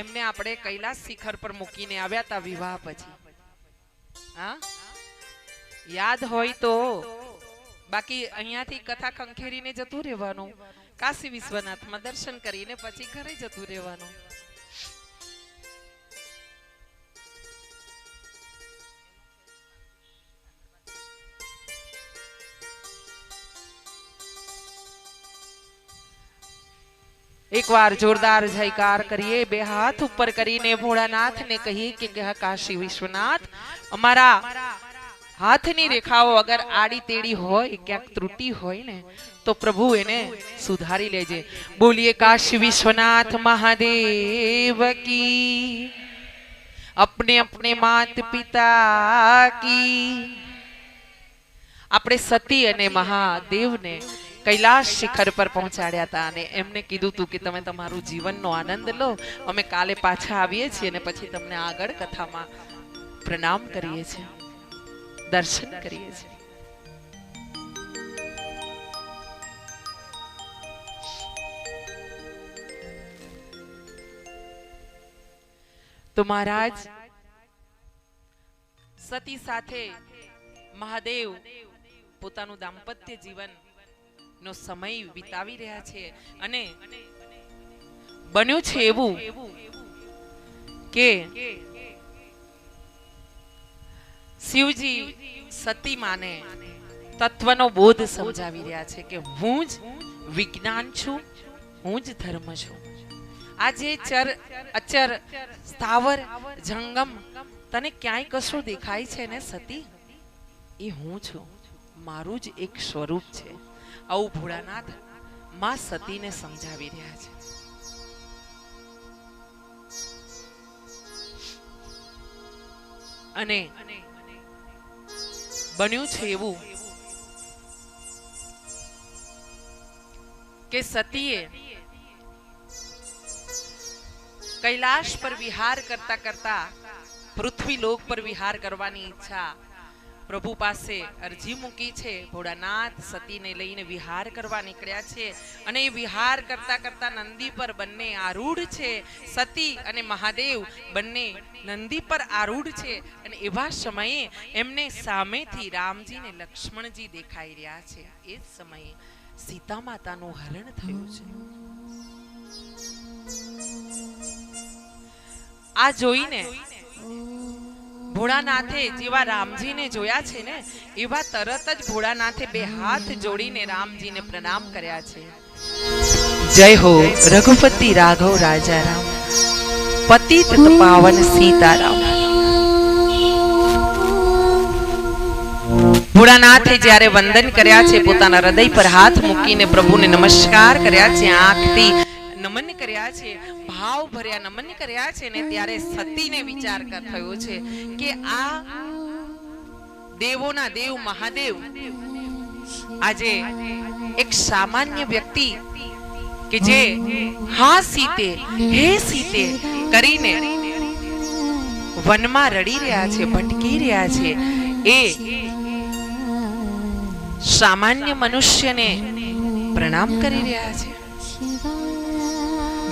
એમને આપણે કૈલાસ શિખર પર મૂકીને આવ્યા હતા વિવાહ પછી. હા? યાદ હોય તો. બાકી અહીંયાથી કથા ખંખેરીને જતું રહેવાનું. કાશી વિશ્વનાથમાં દર્શન કરીને પછી ઘરે જતું રહેવાનું. એકવાર જોરદાર જયકાર કરીએ. બે હાથ ઉપર કરીને ભોળાનાથને કહીએ કે કાશી વિશ્વનાથ, અમારા હાથની રેખાઓ અગર આડી તેડી હોય, ક્યાંક ત્રુટી હોય ને, તો પ્રભુ એને સુધારી લેજે. બોલીએ, કાશી વિશ્વનાથ મહાદેવ કી, અપને અપને માત પિતા કી. આપણે સતી અને મહાદેવને કૈલાસ શિખર પર પહોંચાડ્યા હતા અને એમને કીધું હતું કે તમે તમારું જીવનનો આનંદ લો. અમે કાલે પાછા આવીએ છીએ અને પછી તમને આગળ કથામાં પ્રણામ કરીએ છીએ. દર્શન કરીએ છીએ. તો મહારાજ, સતી સાથે મહાદેવ પોતાનું દાંપત્ય જીવન નો સમય વિતાવી રહ્યા છે. અને બન્યું છે એવું કે શિવજી સતી માને તત્વનો બોધ સમજાવી રહ્યા છે કે હું જ વિજ્ઞાન છું, હું જ ધર્મ છું. આ જે ચર અચર સ્થાવર જંગમ તને ક્યાંય કશું દેખાય છે ને સતી? એ હું છું, મારું જ એક સ્વરૂપ છે. આવું ભોળાનાથમાં સતીને સમજાવી રહ્યા છે. અને બન્યું છે એવું કે સતીએ કૈલાશ પર વિહાર કરતા કરતા પૃથ્વી લોક પર વિહાર કરવાની ઈચ્છા પ્રભુ પાસે અરજી મૂકી છે. ભોળાનાથ સતીને લઈને વિહાર કરવા નીકળ્યા છે અને એ વિહાર કરતા કરતા નંદી પર બંને આરૂઢ છે. સતી અને મહાદેવ બંને નંદી પર આરૂઢ છે અને એવા સમયે એમને સામેથી રામજી ને લક્ષ્મણજી દેખાઈ રહ્યા છે. એ જ સમયે સીતા માતાનું હરણ થયું છે. આ જોઈને ભોળાનાથે જેવા રામજીને જોયા છે ને, એવા તરત જ ભોળાનાથે બે હાથ જોડીને રામજીને પ્રણામ કર્યા છે. જય હો રઘુપતિ રાઘવ રાજા રામ પતિત પાવન સીતારામ. ભોળાનાથે જ્યારે વંદન કર્યા છે, પોતાના હૃદય પર હાથ મૂકીને પ્રભુને નમસ્કાર કર્યા છે, આંખથી નમન કર્યા છે, ભાવ ભર્યા નમન કર્યા છે ને ત્યારે સતીને વિચાર થયો છે કે આ દેવોના દેવ મહાદેવ આજે એક સામાન્ય વ્યક્તિ કે જે હા સીતે, હે સીતે કરીને વનમાં રડી રહ્યા છે, ભટકી રહ્યા છે. એ સામાન્ય મનુષ્યને પ્રણામ કરી રહ્યા છે.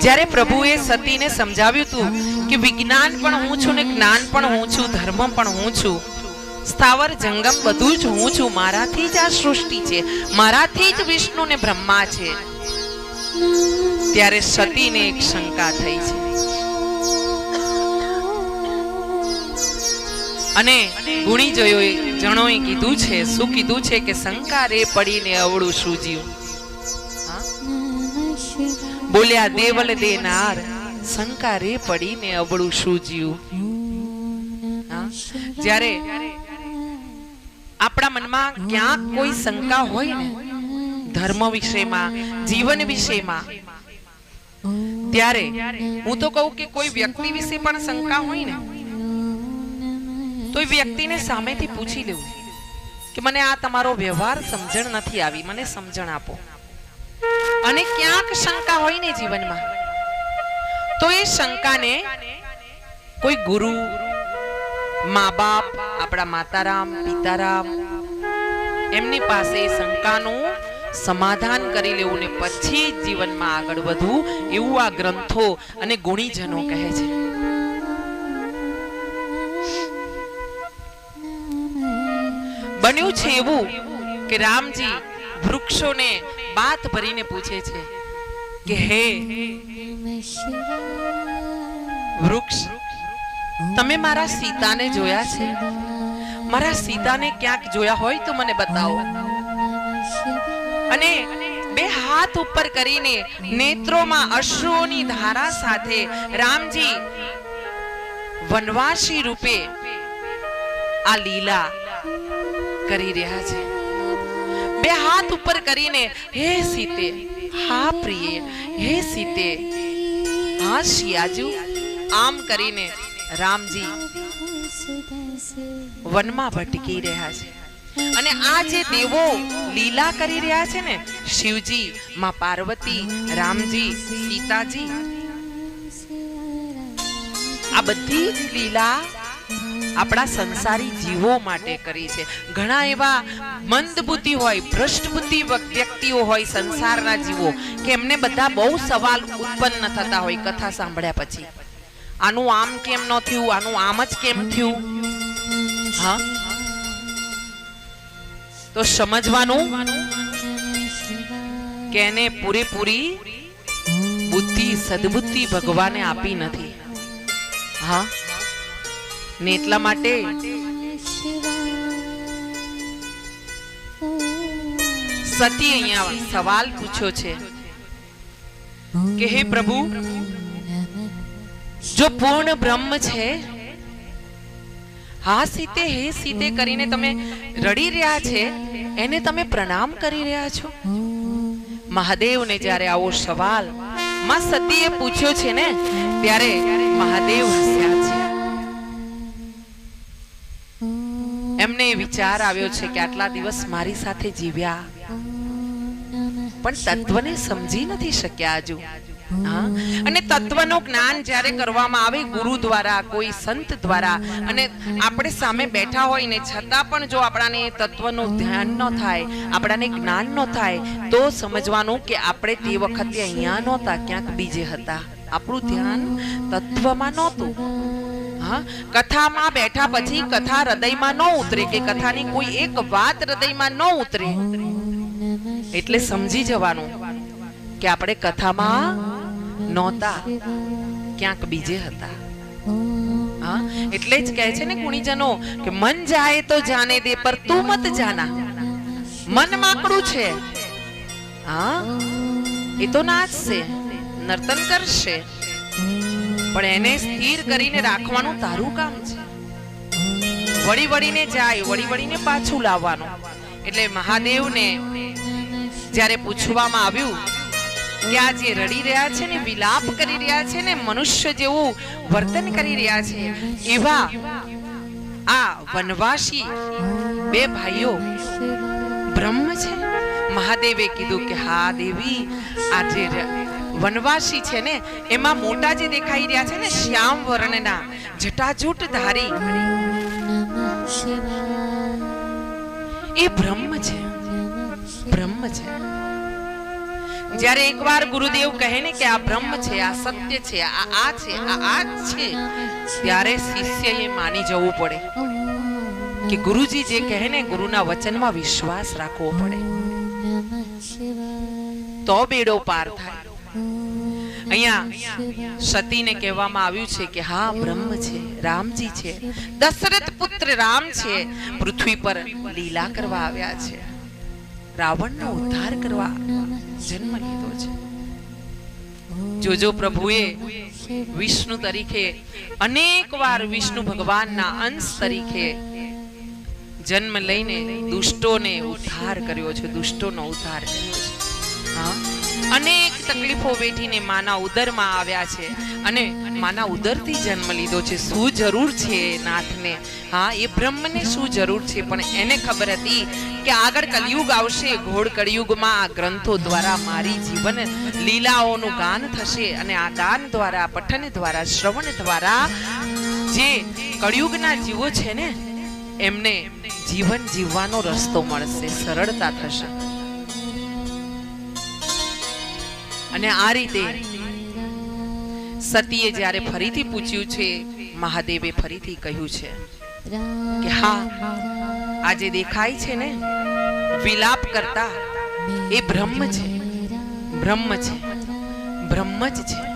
જ્યારે પ્રભુએ સતીને સમજાવ્યું હતું કે વિજ્ઞાન પણ હું છું ને જ્ઞાન પણ હું છું, ધર્મ પણ હું છું, સ્થાવર જંગમ બધું જ હું છું, મારાથી જ આ સૃષ્ટિ છે, મારાથી જ વિષ્ણુ ને બ્રહ્મા છે. ત્યારે સતીને એક શંકા થઈ છે. અને ગુણી જોયો જણોએ કીધું છે, શું કીધું છે કે શંકારે પડીને અવળું સૂજ્યું. બોલ્યા, દેવલ દેનાર. શંકારે પડીને અબળું સૂજ્યું? જ્યારે આપણા મનમાં ક્યાંક કોઈ શંકા હોય ને, ધર્મ વિષયમાં જીવન વિષયમાં ત્યારે હું તો કહું કે કોઈ વ્યક્તિ વિશે પણ શંકા હોય ને, તો એ વ્યક્તિને સામેથી પૂછી લેવું કે, મને આ તમારો વ્યવહાર સમજણ નથી આવી, મને સમજણ આપો. અને ક્યાંક શંકા હોય ને જીવનમાં, તો એ શંકાને કોઈ ગુરુ મા બાપ આપણા માતારામ, પિતારામ, એમની પાસે શંકાનું સમાધાન કરી લેવું ને પછી જીવનમાં આગળ વધવું એવું આ ગ્રંથો અને ગુણીજનો કહે છે. બન્યું છે એવું કે રામજી વૃક્ષોને બાત ભરીને પૂછે છે કે હે, વૃક્ષ, તમે મારા સીતાને જોયા છે? મારા સીતાને ક્યાંક જોયા હોય તો મને બતાવો. અને બે હાથ ઉપર કરીને નેત્રોમાં અશ્રુઓની ધારા સાથે રામજી વનવાસી રૂપે આ લીલા કરી રહ્યા છે. બે હાથ ઉપર કરીને, હે સીતે, હા પ્રિય, હે સીતે, હા શિયાજુ. આમ કરીને રામજી વનમાં ભટકી રહ્યા છે. અને આ જે દેવો લીલા કરી રહ્યા છે ને, શિવજી, માં પાર્વતી, રામજી, સીતાજી, આ બધી જ લીલા આપણા સંસારી જીવો માટે કરી છે. ઘણા એવા મંદ બુદ્ધિ હોય ભ્રષ્ટ બુદ્ધિ વ્યક્તિઓ હોય સંસારના જીવો, કે એમને બધા બહુ સવાલ ઉત્પન્ન થતા હોય કથા સાંભળ્યા પછી. આનું આમ કેમ ન થયું? આનું આમ જ કેમ થયું? હા? તો સમજવાનું કે એને પૂરેપૂરી બુદ્ધિ, સદબુદ્ધિ ભગવાને આપી નથી. હા? ને એટલા માટે સતી અહીંયા સવાલ પૂછ્યો છે કે હે પ્રભુ, જો પૂર્ણ બ્રહ્મ છે, હા સીતે, હે સીતે કરીને તમે રડી રહ્યા છે, એને તમે પ્રણામ કરી રહ્યા છો? મહાદેવને જ્યારે આવો સવાલમાં સતીએ પૂછ્યો છે ને, ત્યારે મહાદેવ હસ્યા છે. એમને વિચાર આવ્યો છે કે આટલા દિવસ મારી સાથે જીવ્યા. પણ તત્વને સમજી નથી શક્યા હજુ. અને તત્વનું જ્ઞાન જ્યારે કરવામાં આવે ગુરુ દ્વારા, કોઈ સંત દ્વારા, અને આપણે સામે બેઠા હોય ને છતાં પણ જો આપણાને તત્વનું ધ્યાન ન થાય, આપણાને જ્ઞાન ન થાય, તો સમજવાનું કે આપણે તે વખતે અહીંયા નહોતા, ક્યાંક બીજે હતા. આપણું ધ્યાન તત્વમાં નહોતું. કથામાં બેઠા પછી કથા હૃદયમાં ન ઉતરે કે કથાની કોઈ એક વાત હૃદયમાં ન ઉતરે. એટલે સમજી જવાનું કે આપણે કથામાં નહોતા, ક્યાંક બીજે હતા. હા, એટલે જ કહે છે ને ગુણીજનો કે મન જાય તો જાને દે, પર તું મત જાના. મન માકડું છે. હા, એ તો નાચશે, નર્તન કરશે. પણ એને સ્થિર કરીને રાખવાનું તારું કામ છે. વળી વળીને જાય, વળી વળીને પાછું લાવવાનું. એટલે મહાદેવને જ્યારે પૂછવામાં આવ્યું કે આ જે રડી રહ્યા છે ને, વિલાપ કરી રહ્યા છે ને, મનુષ્ય જેવું વર્તન કરી રહ્યા છે, એવા આ વનવાસી બે ભાઈઓ બ્રહ્મ છે. મહાદેવે કીધું કે હા દેવી આ જે ર- વનવાસી છે ને, એમાં મોટા જે દેખાઈ રહ્યા છે ને, શ્યામ વર્ણના, જટાજૂટ ધારી. એ બ્રહ્મ છે બ્રહ્મ છે. જ્યારે એકવાર ગુરુદેવ કહે ને કે આ બ્રહ્મ છે, આ સત્ય છે, આ આ છે, આ આ છે, ત્યારે શિષ્ય એ માની જવું પડે. કે ગુરુજી જે કહે ને, ગુરુના વચનમાં વિશ્વાસ રાખવો પડે. તો બેડો પાર થાય. અહીંયા સતીને કહેવામાં આવ્યું છે કે હા, બ્રહ્મ છે, રામજી છે, દશરથ પુત્ર રામ છે, પૃથ્વી પર લીલા કરવા આવ્યા છે. રાવણનો ઉદ્ધાર કરવા જન્મ લીધો છે. જોજો પ્રભુએ વિષ્ણુ તરીકે અનેક વાર વિષ્ણુ ભગવાનના અંશ તરીકે જન્મ લઈને દુષ્ટોને ઉદ્ધાર કર્યો છે, દુષ્ટોનો ઉદ્ધાર કર્યો અનેક તકલીફો વેઠીને માના ઉદરમાં આવ્યા છે. અને માના ઉદરથી જન્મ લીધો છે. શું જરૂર છે નાથને? હા, એ બ્રહ્મને શું જરૂર છે? પણ એને ખબર હતી કે આગળ કલયુગ આવશે. ઘોડ કળિયુગમાં આ ગ્રંથો દ્વારા મારી જીવન લીલાઓનું ગાન થશે અને આ ગાન દ્વારા, પઠન દ્વારા, શ્રવણ દ્વારા જે કળિયુગના જીવો છે ને, એમને જીવન જીવવાનો રસ્તો મળશે. સરળતા થશે. અને આ રીતે સતીએ જ્યારે ફરીથી પૂછ્યું છે, મહાદેવે ફરીથી કહ્યું છે કે હા આ જે દેખાય છે ને, વિલાપ કરતા એ બ્રહ્મ છે બ્રહ્મ છે, બ્રહ્મ જ છે.